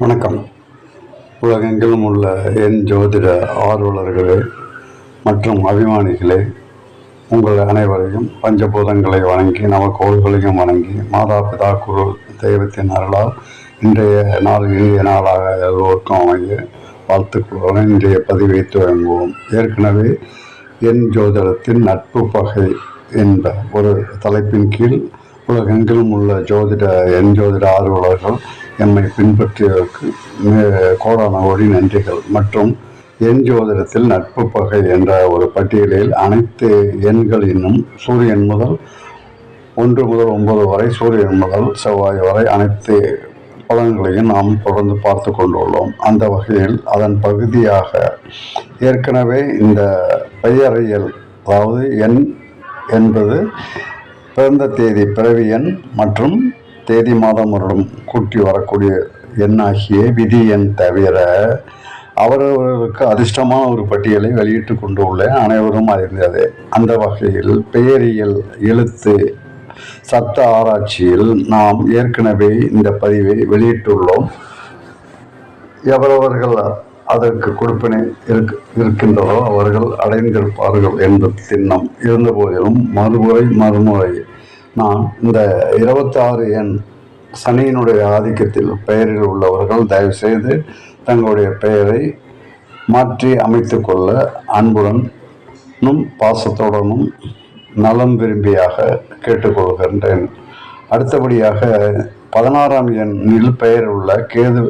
வணக்கம். உலகெங்கிலும் உள்ள என் ஜோதிட ஆர்வலர்களே மற்றும் அபிமானிகளே உங்கள் அனைவரையும் பஞ்சபூதங்களை வணங்கி நவக்கோள்களையும் வணங்கி மாதா பிதா குரு தெய்வத்தின் அருளால் இன்றைய நாள் இனிய நாளாக எல்லோருக்கும் அமைய வாழ்த்துக்களுடன் இன்றைய பதிவை துவங்குவோம். ஏற்கனவே என் ஜோதிடத்தின் நட்பு பகை என்ற ஒரு தலைப்பின் கீழ் உலகெங்கிலும் உள்ள ஜோதிட என் ஜோதிட ஆர்வலர்கள் எம்மை பின்பற்றியதற்கு கோடான கோடி நன்றிகள். மற்றும் என் ஜோதிடத்தில் நட்பு பகை என்ற ஒரு பட்டியலில் அனைத்து எண்களினும் சூரியன் முதல் ஒன்று முதல் ஒன்பது வரை சூரியன் முதல் செவ்வாய் வரை அனைத்து பலன்களையும் நாம் தொடர்ந்து பார்த்து கொண்டுள்ளோம். அந்த வகையில் அதன் பகுதியாக ஏற்கனவே இந்த பெயரியல் அதாவது எண் என்பது பிறந்த தேதி பிறவி எண் மற்றும் தேதி மாதம் வருடம் கூட்டி வரக்கூடிய எண்ணாகிய விதி எண் தவிர அவரவர்களுக்கு அதிர்ஷ்டமான ஒரு பட்டியலை வெளியிட்டு கொண்டு உள்ள அனைவரும் அறிந்தது. அந்த வகையில் பெயரியல் எழுத்து சத்த ஆராய்ச்சியில் நாம் ஏற்கனவே இந்த பதிவை வெளியிட்டுள்ளோம். எவரவர்கள் அதற்கு கொடுப்பினை இருக் இருக்கின்றதோ அவர்கள் அடைந்திருப்பார்கள் என்ற திண்ணம் இருந்த போதிலும் மறுமுறை மறுமுறை நான் இந்த இருபத்தாறு எண் சனியினுடைய ஆதிக்கத்தில் பெயரில் உள்ளவர்கள் தயவுசெய்து தங்களுடைய பெயரை மாற்றி அமைத்து கொள்ள அன்புடனும் பாசத்துடனும் நலம் விரும்பியாக கேட்டுக்கொள்கின்றேன். அடுத்தபடியாக பதினாறாம் எண்ணில் பெயர் உள்ள கேது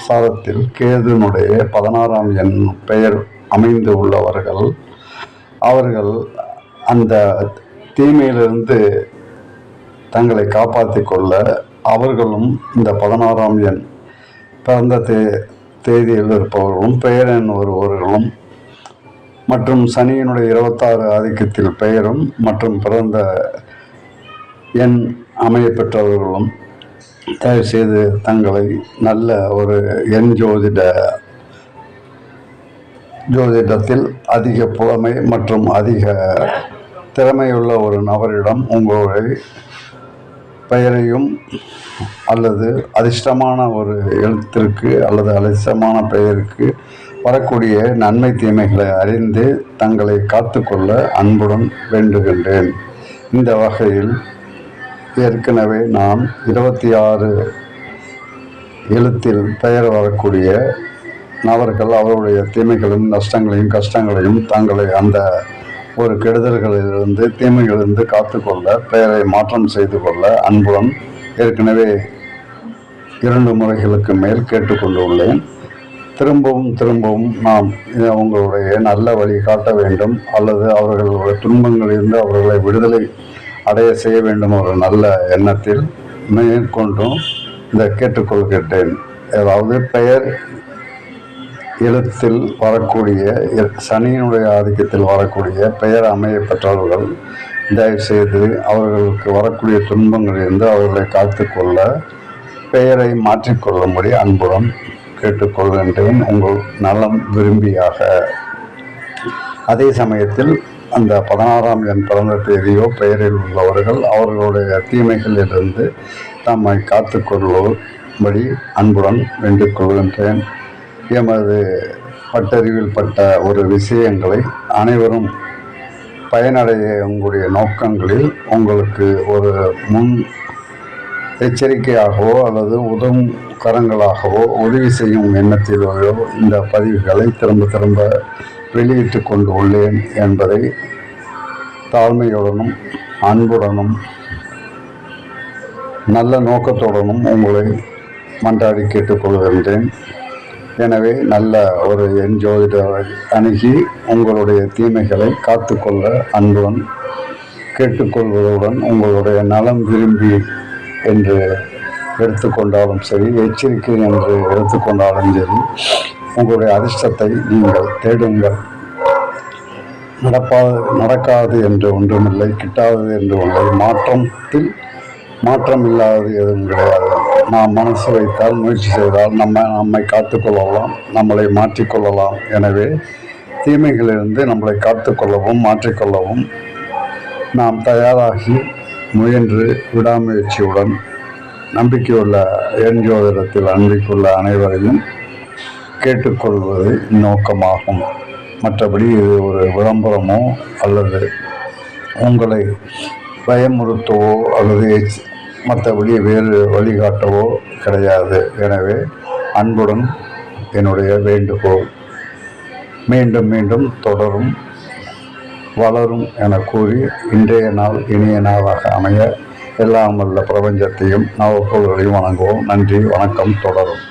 சாரத்தில் கேதுனுடைய பதினாறாம் எண் பெயர் அமைந்து உள்ளவர்கள் அவர்கள் அந்த தீமையிலிருந்து தங்களை காப்பாற்றிக் கொள்ள அவர்களும் இந்த பதினாறாம் எண் பிறந்த தே தேதியில் இருப்பவர்களும் பெயர் எண் ஒருவர்களும் மற்றும் சனியினுடைய இருபத்தாறு ஆதிக்கத்தில் பெயரும் மற்றும் பிறந்த எண் அமைய பெற்றவர்களும் தயவு செய்து தங்களை நல்ல ஒரு எண் ஜோதிட ஜோதிடத்தில் அதிக புலமை மற்றும் அதிக திறமையுள்ள ஒரு நபரிடம் உங்களுடைய பெயரையும் அல்லது அதிர்ஷ்டமான ஒரு எழுத்திற்கு அல்லது அதிர்ஷ்டமான பெயருக்கு வரக்கூடிய நன்மை தீமைகளை அறிந்து தங்களை காத்துக்கொள்ள அன்புடன் வேண்டுகின்றேன். இந்த வகையில் ஏற்கனவே நான் இருபத்தி ஆறு எழுத்தில் பெயர் வரக்கூடிய நபர்கள் அவருடைய தீமைகளையும் நஷ்டங்களையும் கஷ்டங்களையும் தங்களை அந்த ஒரு கெடுதல்களிலிருந்து தீமைகளிலிருந்து காத்துக்கொள்ள பெயரை மாற்றம் செய்து கொள்ள அன்புடன் ஏற்கனவே இரண்டு முறைகளுக்கு மேல் கேட்டுக்கொண்டுள்ளேன். திரும்பவும் திரும்பவும் நாம் இதை உங்களுடைய நல்ல வழி காட்ட வேண்டும். அல்லது அவர்களுடைய துன்பங்களிலிருந்து அவர்களை விடுதலை அடைய செய்ய வேண்டும் ஒரு நல்ல எண்ணத்தில் மேற்கொண்டும் இந்த கேட்டுக்கொள்கின்றேன். அதாவது பெயர் எழுத்தில் வரக்கூடிய சனியினுடைய ஆதிக்கத்தில் வரக்கூடிய பெயர் அமைய பெற்றவர்கள் தயவுசெய்து அவர்களுக்கு வரக்கூடிய துன்பங்களிலிருந்து அவர்களை காத்துக்கொள்ள பெயரை மாற்றிக்கொள்ளும்படி அன்புடன் கேட்டுக்கொள்கின்றேன். உங்கள் நலம் விரும்பியாக. அதே சமயத்தில் அந்த பதினாறாம் எண் பிறந்த தேதியோ பெயரில் உள்ளவர்கள் அவர்களுடைய தீமைகளிலிருந்து தம்மை காத்துக்கொள்ளும்படி அன்புடன் வேண்டிக் கொள்கின்றேன். எமது பட்டறிவில் பட்ட ஒரு விஷயங்களை அனைவரும் பயனடைய உங்களுடைய நோக்கங்களில் உங்களுக்கு ஒரு முன் எச்சரிக்கையாகவோ அல்லது உதவும் கரங்களாகவோ உதவி செய்யும் எண்ணத்திலோ இந்த பதிவுகளை திரும்ப திரும்ப வெளியிட்டு கொண்டு உள்ளேன் என்பதை தாழ்மையுடனும் அன்புடனும் நல்ல நோக்கத்துடனும் உங்களை மன்றாடி கேட்டுக்கொள்கின்றேன் எனவே நல்ல ஒரு என் அணுகி உங்களுடைய தீமைகளை காத்துக்கொள்ள அன்புடன் கேட்டுக்கொள்வதுடன் உங்களுடைய நலம் விரும்பி என்று எடுத்துக்கொண்டாலும் சரி எச்சரிக்கை என்று எடுத்துக்கொண்டாலும் சரி உங்களுடைய அதிர்ஷ்டத்தை நீங்கள் தேடுங்கள். நடப்பா நடக்காது என்று ஒன்றுமில்லை கிட்டாதது என்று ஒன்றை. மாற்றத்தில் மாற்றம் இல்லாதது எதுவும் கிடையாது. நாம் மனசு வைத்தால் முயற்சி செய்தால் நம்ம நம்மை காத்துக்கொள்ளலாம் நம்மளை மாற்றிக்கொள்ளலாம் எனவே தீமைகளிலிருந்து நம்மளை காத்துக்கொள்ளவும் மாற்றிக்கொள்ளவும் நாம் தயாராகி முயன்று விடாமுயற்சியுடன் நம்பிக்கையுள்ள என் ஜோதிடத்தில் அனைவரையும் கேட்டுக்கொள்வது நோக்கமாகும். மற்றபடி இது ஒரு விளம்பரமோ அல்லது உங்களை பயமுறுத்தவோ அல்லது எச்- மற்றபடி வேறு வழிகாட்டவோ கிடையாது. எனவே அன்புடன் என்னுடைய வேண்டுகோள். மீண்டும் மீண்டும் தொடரும் வளரும் என கூறி இன்றைய நாள் இனிய நாளாக அமைய எல்லாம் வல்ல பிரபஞ்சத்தையும் நவப்பொருளையும் வணங்குவோம். நன்றி வணக்கம் தொடரும்.